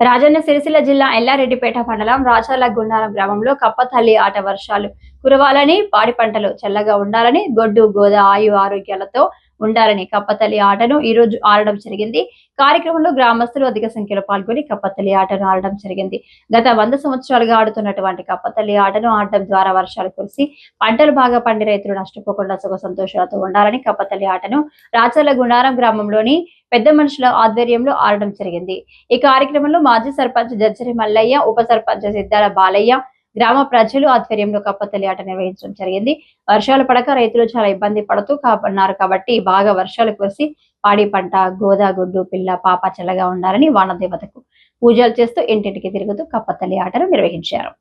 రాజన్న సిరిసిల్ల జిల్లా ఎల్లారెడ్డిపేట మండలం రాచాల గుండారం గ్రామంలో కప్పతల్లి ఆట వర్షాలు కురవాలని పాడి పంటలు చల్లగా ఉండాలని గొడ్డు గోద ఆయు ఆరోగ్యాలతో ఉండాలని కప్పతల్లి ఆటను ఈ రోజు ఆడడం జరిగింది. కార్యక్రమంలో గ్రామస్తులు అధిక సంఖ్యలో పాల్గొని కప్పతల్లి ఆటను ఆడడం జరిగింది. గత వంద సంవత్సరాలుగా ఆడుతున్నటువంటి కప్పతల్లి ఆటను ఆడడం ద్వారా వర్షాలు కురిసి పంటలు బాగా పండి రైతులు నష్టపోకుండా సుఖ సంతోషాలతో ఉండాలని కప్పతల్లి ఆటను రాచల గుండారం గ్రామంలోని పెద్ద మనుషుల ఆధ్వర్యంలో ఆడడం జరిగింది ఈ కార్యక్రమంలో మాజీ సర్పంచ్ జర్జరి మల్లయ్య ఉప సర్పంచ్ సిద్ధాల బాలయ్య గ్రామ ప్రజలు ఆధ్వర్యంలో కప్పతల్లి ఆట నిర్వహించడం జరిగింది వర్షాలు పడక రైతులు చాలా ఇబ్బంది పడుతూ కాపన్నారు కాబట్టి బాగా వర్షాలు కురిసి పాడి పంట గోదా గుడ్డు పిల్ల పాప చల్లగా ఉండాలని వానదేవతకు పూజలు చేస్తూ ఇంటింటికి తిరుగుతూ కప్పతల్లి ఆటను నిర్వహించారు